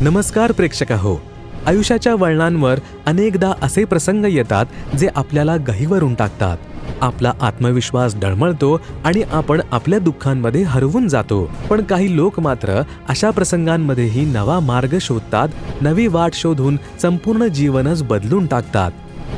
नमस्कार प्रेक्षक हो आयुष्याच्या वळणांवर अनेकदा असे प्रसंग येतात जे आपल्याला गहीवरून टाकतात. आपला आत्मविश्वास डळमळतो आणि आपण आपल्या दुःखांमध्ये हरवून जातो. पण काही लोक मात्र अशा प्रसंगांमध्येही नवा मार्ग शोधतात नवी वाट शोधून संपूर्ण जीवनच बदलून टाकतात.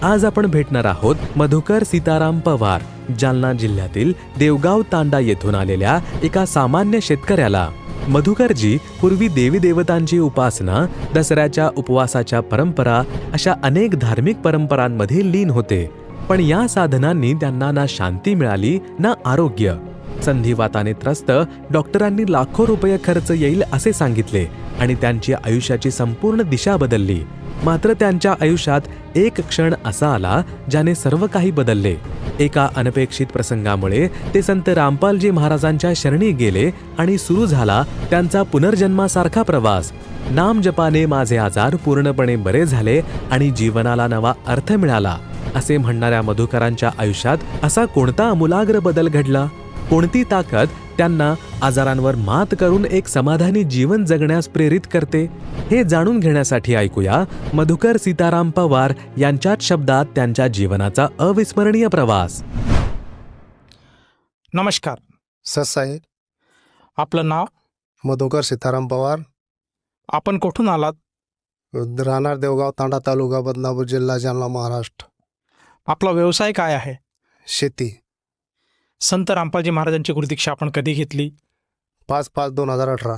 आज आपण भेटणार आहोत मधुकर सीताराम पवार जालना जिल्ह्यातील देवगाव तांडा येथून आलेल्या एका सामान्य शेतकऱ्याला. मधुकरजी पूर्वी देवी देवतांची उपासना दसऱ्याच्या उपवासाच्या परंपरा अशा अनेक धार्मिक परंपरांमध्ये लीन होते. पण या साधनांनी त्यांना ना शांती मिळाली ना आरोग्य. संधिवाताने त्रस्त डॉक्टरांनी लाखो रुपये खर्च येईल असे सांगितले आणि त्यांची आयुष्याची संपूर्ण दिशा बदलली. मात्र त्यांच्या आयुष्यात एक क्षण असा आला ज्याने सर्व काही बदलले. एका अनपेक्षित प्रसंगामुळे ते संत रामपालजी महाराजांच्या शरणी गेले आणि सुरू झाला त्यांचा पुनर्जन्मासारखा प्रवास. नाम जपाने माझे आजार पूर्णपणे बरे झाले आणि जीवनाला नवा अर्थ मिळाला असे म्हणणाऱ्या मधुकरांच्या आयुष्यात असा कोणता अमूलाग्र बदल घडला? कोणती ताकद त्यांना आजारांवर मात करून एक समाधानी जीवन जगण्यास प्रेरित करते? हे जाणून घेण्यासाठी ऐकूया मधुकर सीताराम पवार यांच्याच शब्दात त्यांच्या जीवनाचा अविस्मरणीय प्रवास. नमस्कार ससाई आपलं नाव? मधुकर सीताराम पवार. आपण कुठून आलात? राहणार देवगाव तांडा तालुका बदनापूर जिल्हा जालना महाराष्ट्र. आपला व्यवसाय काय आहे? शेती. संत रामपालजी महाराजांची गुरुदीक्षा आपण कधी घेतली? पाच पाच दोन हजार अठरा.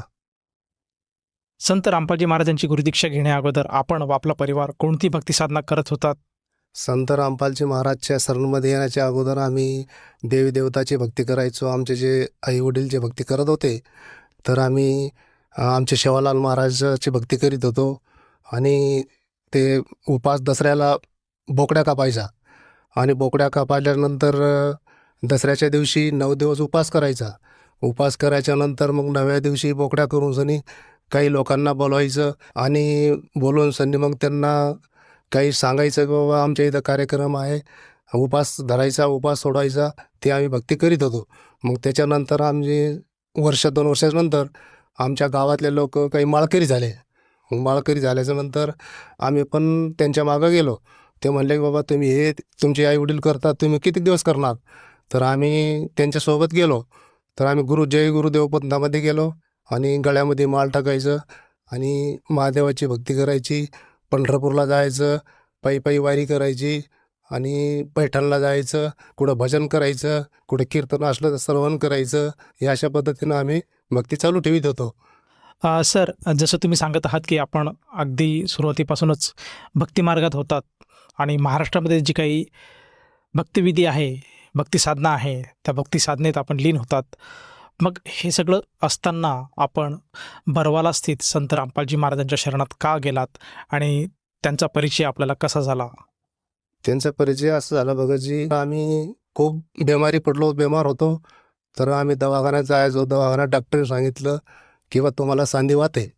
संत रामपालजी महाराजांची गुरुदीक्षा घेण्या अगोदर आपण व आपला परिवार कोणती भक्ती साधना करत होतात? संत रामपालजी महाराजच्या शरणमध्ये येण्याच्या अगोदर आम्ही देवी देवताची भक्ती करायचो. आमचे जे आई वडील जे भक्ती करत होते तर आम्ही आमचे शेवालाल महाराजाची भक्ती करीत होतो आणि ते उपास दसऱ्याला बोकड्या कापायचा. आणि बोकड्या कापायल्यानंतर दसऱ्याच्या दिवशी नऊ दिवस उपास करायचा. उपास करायच्या नंतर मग नव्या दिवशी बोकड्या करून सनी काही लोकांना बोलवायचं आणि बोलवून सनी मग त्यांना काही सांगायचं की बाबा आमच्या इथं कार्यक्रम आहे. उपास धरायचा उपास सोडायचा ते आम्ही भक्ती करीत होतो. मग त्याच्यानंतर आमचे वर्ष दोन वर्षानंतर आमच्या गावातले लोक काही माळकरी झाले. माळकरी झाल्याच्यानंतर आम्ही पण त्यांच्या मागं गेलो. ते म्हणले की बाबा तुम्ही हे तुमचे आई वडील करतात तुम्ही किती दिवस करणार? तर आम्ही त्यांच्यासोबत गेलो. तर आम्ही गुरु जय गुरुदेव पंथामध्ये गेलो आणि गळ्यामध्ये माल टाकायचं आणि महादेवाची भक्ती करायची पंढरपूरला जायचं पायी पायी वारी करायची आणि पैठणला जायचं कुठं भजन करायचं कुठं कीर्तन असलं तर श्रवण करायचं या अशा पद्धतीनं आम्ही भक्ती चालू ठेवीत होतो. सर जसं तुम्ही सांगत आहात की आपण अगदी सुरुवातीपासूनच भक्तिमार्गात होतात आणि महाराष्ट्रामध्ये जी काही भक्तिविधी आहे भक्ती साधना आहे त्या भक्ती साधनेत आपण लीन होतात. मग हे सगळं असताना आपण बरवाला स्थित संत रामपालजी महाराजांच्या शरणात का गेलात? आणि त्यांचा परिचय आपल्याला कसा झाला? त्यांचा परिचय असं झाला बघा जी आम्ही खूप बेमारी पडलो बेमार होतो. तर आम्ही दवाखान्यात जायचो दवाखान्यात डॉक्टरने सांगितलं किंवा तुम्हाला सांधीवात आहे.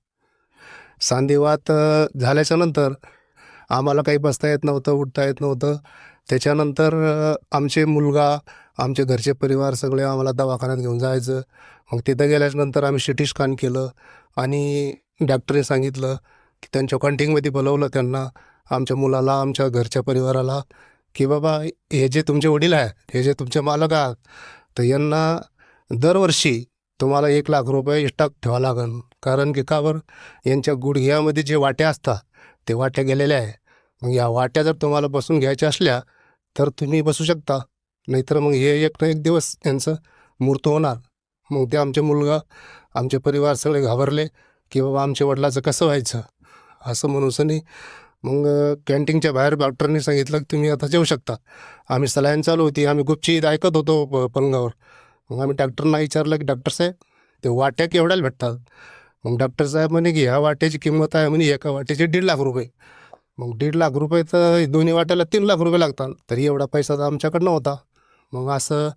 सांधीवात झाल्याच्यानंतर आम्हाला काही बसता येत नव्हतं उठता येत नव्हतं. त्याच्यानंतर आमचे मुलगा आमचे घरचे परिवार सगळे आम्हाला दवाखान्यात घेऊन जायचं. मग तिथं गेल्याच्यानंतर आम्ही सिटी स्कॅन केलं आणि डॉक्टरने सांगितलं की त्यांच्या कॉन्टिंगमध्ये बोलवलं त्यांना आमच्या मुलाला आमच्या घरच्या परिवाराला की बाबा हे जे तुमचे वडील आहे हे जे तुमचे मालक आहात तर यांना दरवर्षी तुम्हाला एक लाख रुपये स्टॉक ठेवा लागेल. कारण की का बरं? यांच्या गुडघ्यामध्ये जे वाट्या असतात ते वाट्या गेलेल्या आहे मग या वाट्या जर तुम्हाला बसून घ्यायच्या असल्या तर तुम्ही बसू शकता. नाहीतर मग हे एक ना एक दिवस यांचं मूर्त होणार. मग ते आमचे मुलगा आमचे परिवार सगळे घाबरले की बाबा आमच्या वडिलाचं कसं व्हायचं? असं म्हणून सनी मग कॅन्टीनच्या बाहेर डॉक्टरनी सांगितलं की तुम्ही आता जेऊ शकता. आम्ही सलाईन चालू होती आम्ही गुपचीत ऐकत होतो प पलंगावर. मग आम्ही डॉक्टरना विचारलं की डॉक्टर साहेब ते वाट्या केवढ्याला भेटतात? मग डॉक्टर साहेब म्हणे की ह्या वाट्याची किंमत आहे म्हणे एका वाट्याची दीड लाख रुपये. मग दीड लाख रुपये तर दोन्ही वाट्याला तीन लाख रुपये लागतात. तरी एवढा पैसा तर आमच्याकडं नव्हता मग असं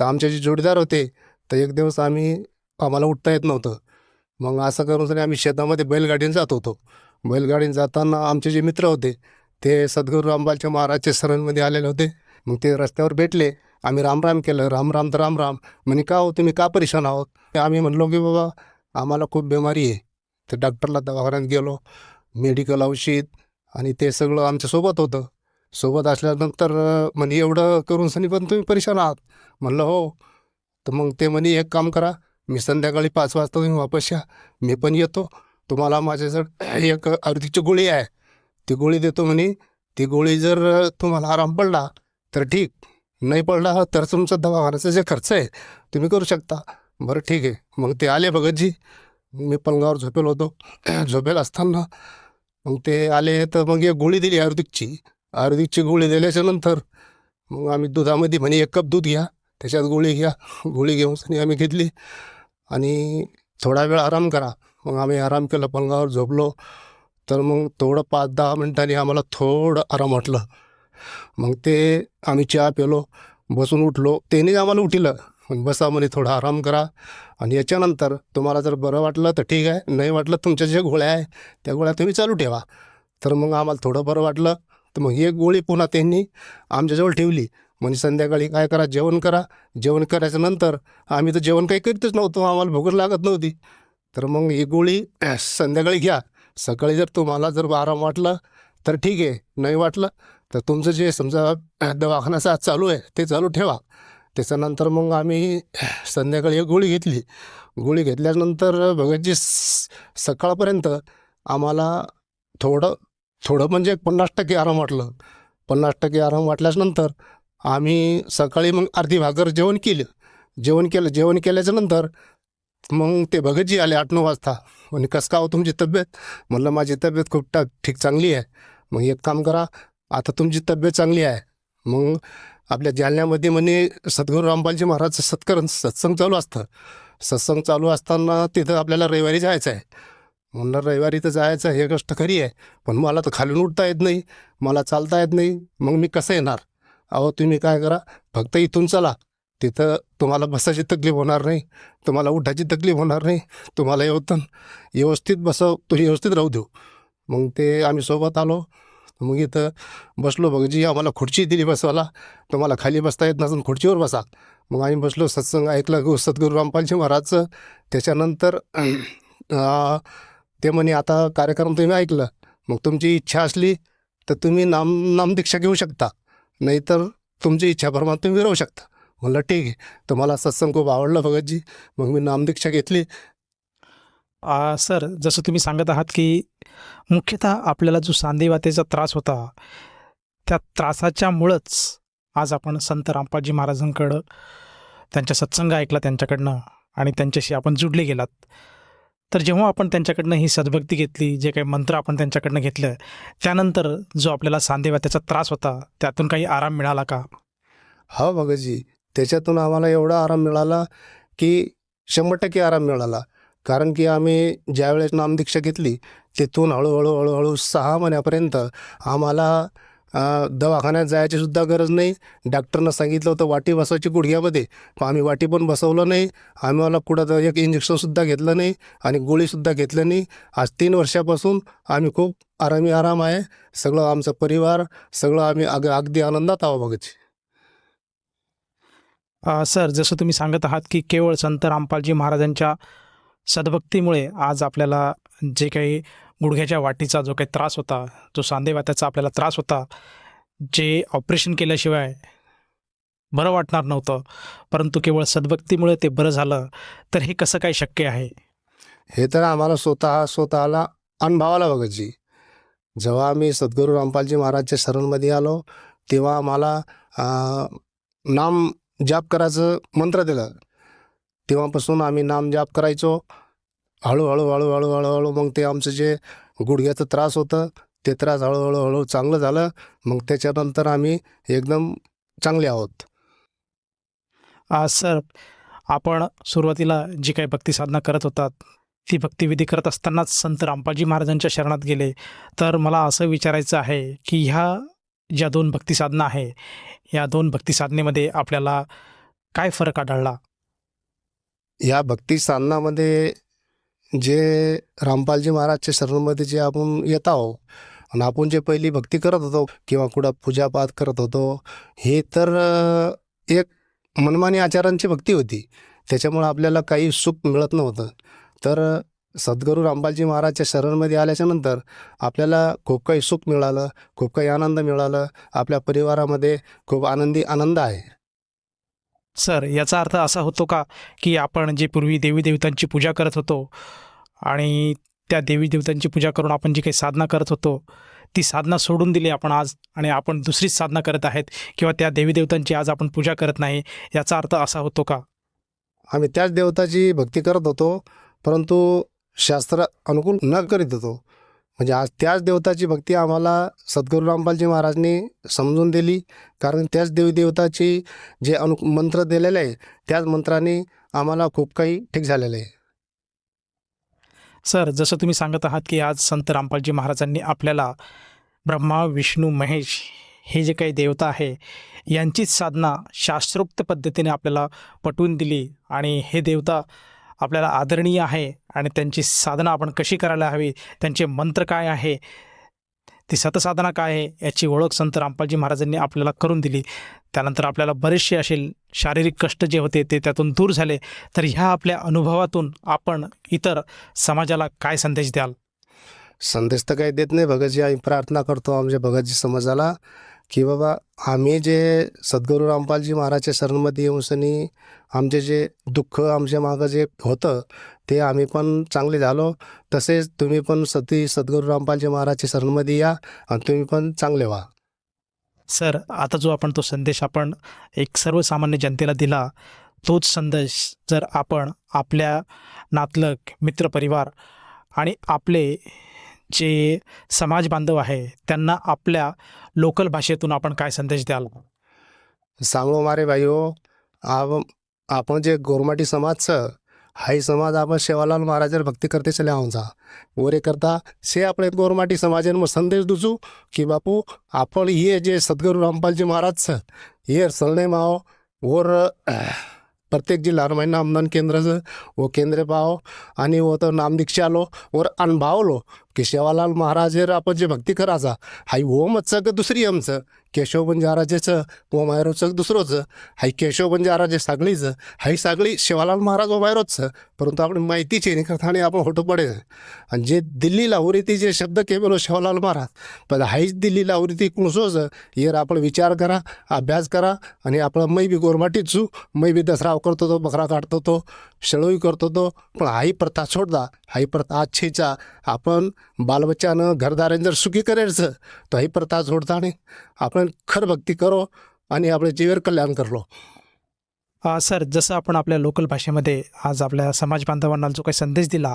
तर आमचे जे जोडीदार होते तर एक दिवस आम्ही आम्हाला उठता येत नव्हतं. मग असं करून आम्ही शेतामध्ये बैलगाडीने जात होतो. बैलगाडीने जाताना आमचे जे मित्र होते ते सद्गुरू रामबालच्या महाराजच्या सरणमध्ये आलेले होते. मग ते रस्त्यावर भेटले. आम्ही रामराम केलं. रामराम तर रामराम. म्हणे का हो? तुम्ही का परेशान आहोत? आम्ही म्हणलो की बाबा आम्हाला खूप बिमारी आहे. ते डॉक्टरला दवाखान्यात गेलो. मेडिकल औषध आणि ते सगळं आमच्यासोबत होतं. सोबत असल्यानंतर म्हणे एवढं करून सनी पण तुम्ही परेशान आहात. म्हणलं हो. तर मग ते म्हणे एक काम करा मी संध्याकाळी पाच वाजता तुम्ही वापस या. मी पण येतो. तुम्हाला माझ्याजवळ एक आरतीची गोळी आहे. ती गोळी देतो म्हणे. ती गोळी जर तुम्हाला आराम पडला तर ठीक. नाही पडला तर तुमचा दवाखान्याचा जे खर्च आहे तुम्ही करू शकता. बरं ठीक आहे. मग ते आले भगतजी. मी पलंगावर झोपेल होतो. झोपेल असताना मग ते आले तर मग एक गोळी दिली आयुर्वेदिकची आयुर्वेदिकची गोळी दिल्याच्या नंतर मग आम्ही दुधामध्ये म्हणे एक कप दूध घ्या त्याच्यात गोळी घ्या गोळी घेऊन आम्ही घेतली. आणि थोडा वेळ आराम करा. मग आम्ही आराम केला पलंगावर झोपलो. तर मग थोडं पाच दहा मिनटांनी आम्हाला थोडं आराम वाटलं. मग ते आम्ही चहा पेलो बसून उठलो. त्याने आम्हाला उठिलं. मग बसा म्हणे थोडा आराम करा. आणि याच्यानंतर तुम्हाला जर बरं वाटलं तर ठीक आहे. नाही वाटलं तुमच्या ज्या गोळ्या आहे त्या गोळ्या तुम्ही चालू ठेवा. तर मग आम्हाला थोडं बरं वाटलं तर मग एक गोळी पुन्हा त्यांनी आमच्याजवळ ठेवली. म्हणजे संध्याकाळी काय करा जेवण करा. जेवण करायच्या नंतर आम्ही तर जेवण काही करीतच नव्हतो. आम्हाला भूक लागत नव्हती. तर मग ही गोळी संध्याकाळी घ्या. सकाळी जर तुम्हाला जर आराम वाटलं तर ठीक आहे. नाही वाटलं तर तुमचं जे समजा अह, दवाखान्याचा आज चालू आहे ते चालू ठेवा. त्याच्यानंतर मग आम्ही संध्याकाळी एक गोळी घेतली. गोळी घेतल्यानंतर भगतजी स- सकाळपर्यंत आम्हाला थोडं थोडं म्हणजे पन्नास टक्के आराम वाटलं. पन्नास टक्के आराम वाटल्याच्यानंतर आम्ही सकाळी मग अर्धी भाकर जेवण केलं. जेवण केलं जेवण केल्याच्यानंतर मग ते भगतजी आले आठ नऊ वाजता. म्हणजे कसं का हो तुमची तब्येत? म्हणलं माझी तब्येत खूप टा ठीक चांगली आहे. मग एक काम करा आता तुमची तब्येत चांगली आहे. मग आपल्या जालन्यामध्ये म्हणे सद्गुरू रामपालजी महाराज सत्करण सत्संग चालू असतं. सत्संग चालू असताना तिथं आपल्याला रविवारी जायचं आहे. म्हणणार रविवारी तर जायचं हे गोष्ट खरी आहे. पण मला तर खालून उठता येत नाही. मला चालता येत नाही. मग मी कसं येणार? अहो तुम्ही काय करा फक्त इथून चला. तिथं तुम्हाला बसायची तकलीफ होणार नाही. तुम्हाला उठायची तकलीफ होणार नाही. तुम्हाला येवतन व्यवस्थित बसव तुम्ही व्यवस्थित राहू देऊ. मग ते आम्ही सोबत आलो. मग इथं बसलो बघजी आम्हाला खुर्ची दिली बसवायला तुम्हाला खाली बसता येत नसून खुर्चीवर बसा. मग आम्ही बसलो सत्संग ऐकलं गो सद्गुरू रामपालजी महाराजचं. त्याच्यानंतर ते म्हणे आता कार्यक्रम तुम्ही ऐकलं. मग तुमची इच्छा असली तर तुम्ही नाम नामदीक्षा घेऊ शकता. नाहीतर तुमची इच्छाप्रमाणे तुम्ही राहू शकता. म्हणलं ठीक आहे. तर मला सत्संग खूप आवडलं भगतजी. मग मी नामदीक्षा घेतली. सर जसं तुम्ही सांगत आहात की मुख्यतः आपल्याला जो सांधेवातेचा त्रास होता त्या त्रासाच्यामुळंच आज आपण संत रामपाजी महाराजांकडं त्यांच्या सत्संग ऐकला त्यांच्याकडनं आणि त्यांच्याशी आपण जुडले गेलात. तर जेव्हा आपण त्यांच्याकडनं ही सद्भक्ती घेतली जे काही मंत्र आपण त्यांच्याकडनं घेतलं त्यानंतर जो आपल्याला सांधेवात्याचा त्रास होता त्यातून काही आराम मिळाला का? हा भगतजी त्याच्यातून आम्हाला एवढा आराम मिळाला की शंभर टक्के आराम मिळाला. कारण की आम्ही ज्यावेळेस नामदीक्षा घेतली तिथून हळूहळू हळूहळू सहा महिन्यापर्यंत आम्हाला दवाखान्यात जायची सुद्धा गरज नाही. डॉक्टरनं सांगितलं होतं वाटी बसवायची गुडघ्यामध्ये. पण आम्ही वाटी पण बसवलं नाही. आम्हाला कुठं तर एक इंजेक्शनसुद्धा घेतलं नाही आणि गोळीसुद्धा घेतलं नाही. आज तीन वर्षापासून आम्ही खूप आरामी आराम आहे. सगळं आमचा परिवार सगळं आम्ही अग अगदी आनंदात आहो भगतजी सर जसं तुम्ही सांगत आहात की केवळ संत रामपालजी महाराजांच्या सद्भक्तीमुळे आज आपल्याला जे काही गुडघ्याच्या वाटीचा जो काही त्रास होता जो सांधेवात्याचा आपल्याला त्रास होता जे ऑपरेशन केल्याशिवाय बरं वाटणार नव्हतं परंतु केवळ सद्भक्तीमुळे ते बरं झालं तर हे कसं काय शक्य आहे? हे तर आम्हाला स्वतः स्वतःला अनुभवाला बघतजी जेव्हा आम्ही सद्गुरू रामपालजी महाराजच्या शरणमध्ये आलो तेव्हा आम्हाला नाम जाप करायचं मंत्र दिलं. तेव्हापासून आम्ही नामजाप करायचो. हळूहळू हळूहळू हळूहळू मग ते आमचं जे गुडघ्याचं त्रास होतं ते त्रास हळूहळू हळू चांगलं झालं. मग त्याच्यानंतर आम्ही एकदम चांगले आहोत. आज सर आपण सुरुवातीला जी काही भक्ती साधना करत होतात ती भक्तिविधी करत असतानाच संत रामपाजी महाराजांच्या शरणात गेले. तर मला असं विचारायचं आहे की ह्या ज्या दोन भक्ती साधना आहे या दोन भक्ती साधनेमध्ये आपल्याला काय फरक आढळला? या भक्ती साधनामध्ये जे रामपालजी महाराजच्या शरणमध्ये जे आपण येत आहो आणि आपण जे पहिली भक्ती करत होतो किंवा कुठं पूजापाठ करत होतो हे तर एक मनमानी आचारांची भक्ती होती. त्याच्यामुळं आपल्याला काही सुख मिळत नव्हतं. तर सद्गुरू रामपालजी महाराजच्या शरणमध्ये आल्याच्यानंतर आपल्याला खूप काही सुख मिळालं खूप काही आनंद मिळालं. आपल्या परिवारामध्ये खूप आनंदी आनंद आहे. सर याचा अर्थ असा होतो का की आपण जे पूर्वी देवी देवतांची पूजा करत होतो आणि त्या देवी देवतांची पूजा करून आपण जी काही साधना करत होतो ती साधना सोडून दिली आपण आज आणि आपण दुसरीच साधना करत आहेत किंवा त्या देवी देवतांची आज आपण पूजा करत नाही याचा अर्थ असा होतो का? आम्ही त्याच देवताची भक्ती करत होतो परंतु शास्त्र अनुकूल न करीत होतो. म्हणजे आज त्याच देवताची भक्ती आम्हाला सद्गुरू रामपालजी महाराजांनी समजून दिली. कारण त्याच देवदेवताची जे अनु मंत्र दिलेले आहे त्याच मंत्राने आम्हाला खूप काही ठीक झालेलं आहे. सर जसं तुम्ही सांगत आहात की आज संत रामपालजी महाराजांनी आपल्याला ब्रह्मा विष्णू महेश हे जे काही देवता आहे यांचीच साधना शास्त्रोक्त पद्धतीने आपल्याला पटवून दिली आणि हे देवता आपल्याला आदरणीय आहे आणि त्यांची साधना आपण कशी करायला हवी त्यांचे मंत्र काय आहे ती सतसाधना काय आहे याची ओळख संत रामपालजी महाराजांनी आपल्याला करून दिली. त्यानंतर आपल्याला बरेचसे असे शारीरिक कष्ट जे होते ते त्यातून दूर झाले. तर ह्या आपल्या अनुभवातून आपण इतर समाजाला काय संदेश द्याल? संदेश तर काही देत नाही. भगतजी आम्ही प्रार्थना करतो आमच्या भगतजी समाजाला. की बाबा आम्ही जे सद्गुरू रामपालजी महाराजच्या शरणमध्ये येऊन सनी आमचे जे दुःख आमच्या मागं जे होतं ते आम्ही पण चांगले झालो. तसेच तुम्ही पण सती सद्गुरू रामपालजी महाराजच्या शरणमध्ये या आणि तुम्ही पण चांगले व्हा. सर आता जो आपण तो संदेश आपण एक सर्वसामान्य जनतेला दिला तोच संदेश जर आपण आपल्या नातलग मित्रपरिवार आणि आपले जे समाज बांधव आहे त्यांना आपल्या लोकल भाषेतून आपण काय संदेश द्याल? सांगो मारे भाईओ आप आपण जे गोरमाटी समाज हाई समाज आपण शेवालाल महाराजर भक्ती करते चले आमचा वरे करता से आपले गोरमाटी समाजान मग संदेश दुसू की बापू आपण हे जे सद्गुरू रामपालजी महाराज हे सलने माओ वर प्रत्येक जिल्हा महिना नामदान केंद्र व केंद्र पाहो आणि व तर नामदीक्षा आलो वर अनुभवलो की शेवालाल महाराजर आपण जे भक्ती करायचा हाय ओमचं का दुसरी आमचं केशव बंजाराजेचं ओमायरोचं दुसरोचं हाय केशव बंजाराजे सागळीचं हाय सागळी शिवालाल महाराज ओमायरोचं परंतु आपण माहितीची नाही करता आणि आपण होटो पडे. आणि जे दिल्ली लावरीती जे शब्द केवलो शिवालाल महाराज पण हायच दिल्ली लावरीती कुणसोचं येर आपण विचार करा अभ्यास करा आणि आपण मै बी गोरमाटीच मै बी दसराव करतो तो बकरा काढतो तो शेळोई करतो तो पण हाई प्रथा सोडदा हाई प्रथा अच्छीचा आपण बालबच्चानं घरदारेन जर सुखी करायचं तर ही प्रथा सोडता आपण खर भक्ती करो आणि आपलं जीवर कल्याण करलो. सर जसं आपण आपल्या लोकल भाषेमध्ये आज आपल्या समाज बांधवांना जो काही संदेश दिला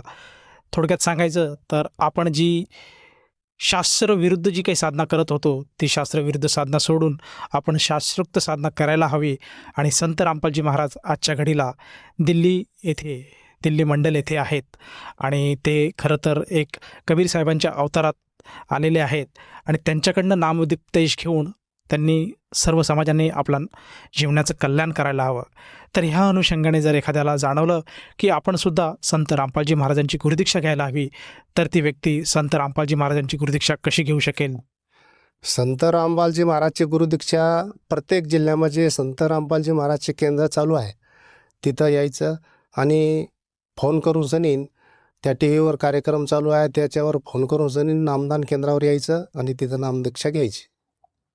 थोडक्यात सांगायचं तर आपण जी शास्त्रविरुद्ध जी काही साधना करत होतो ती शास्त्रविरुद्ध साधना सोडून आपण शास्त्रोक्त साधना करायला हवी. आणि संत रामपालजी महाराज आजच्या घडीला दिल्ली येथे दिल्ली मंडल येथे आहेत. आणि ते खरं तर एक कबीर साहेबांच्या अवतारात आलेले आहेत. आणि त्यांच्याकडनं नामोपदेश घेऊन त्यांनी सर्व समाजाने आपला जीवनाचं कल्याण करायला हवं. तर ह्या अनुषंगाने जर एखाद्याला जाणवलं की आपणसुद्धा संत रामपालजी महाराजांची गुरुदीक्षा घ्यायला हवी तर ती व्यक्ती संत रामपालजी महाराजांची गुरुदीक्षा कशी घेऊ शकेल? संत रामपालजी महाराजची गुरुदीक्षा प्रत्येक जिल्ह्यामध्ये संत रामपालजी महाराजचे केंद्र चालू आहे. तिथं यायचं आणि फोन करून सनीन त्या टी व्हीवर कार्यक्रम चालू आहे त्याच्यावर फोन करून सनीन नामदान केंद्रावर यायचं आणि तिथं नामदीक्षा घ्यायची.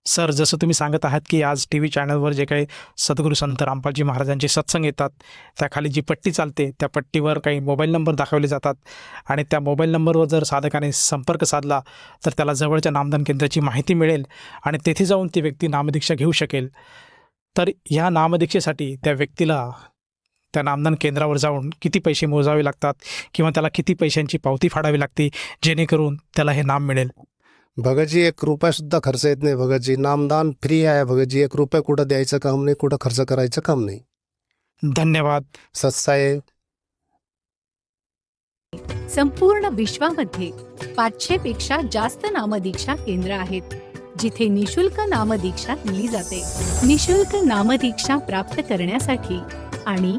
सर जसं तुम्ही सांगत आहात की आज टी व्ही चॅनलवर जे काही सद्गुरू संत रामपालजी महाराजांचे सत्संग येतात त्याखाली जी पट्टी चालते त्या पट्टीवर काही मोबाईल नंबर दाखवले जातात आणि त्या मोबाईल नंबरवर जर साधकाने संपर्क साधला तर त्याला जवळच्या नामदान केंद्राची माहिती मिळेल आणि तेथे जाऊन ती व्यक्ती नामदीक्षा घेऊ शकेल. तर ह्या नामदीक्षेसाठी त्या व्यक्तीला त्या नामदान केंद्रावर जाऊन किती पैसे मोजावे लागतात किंवा त्याला किती पैशांची पावती फाडावी लागते जेणेकरून त्याला हे नाम मिळेल. भगतजी एक रुपया सुद्धा खर्च येत नाही. भगतजी नामदान फ्री आहे. भगतजी एक रुपया कुठं द्यायचं काम नाही कुठं खर्च करायचं काम नाही. धन्यवाद. सत्साहेब संपूर्ण विश्वामध्ये पाचशे पेक्षा जास्त नामदीक्षा केंद्र आहेत जिथे निशुल्क नामदीक्षा दिली जाते. निशुल्क नामदीक्षा प्राप्त करण्यासाठी आणि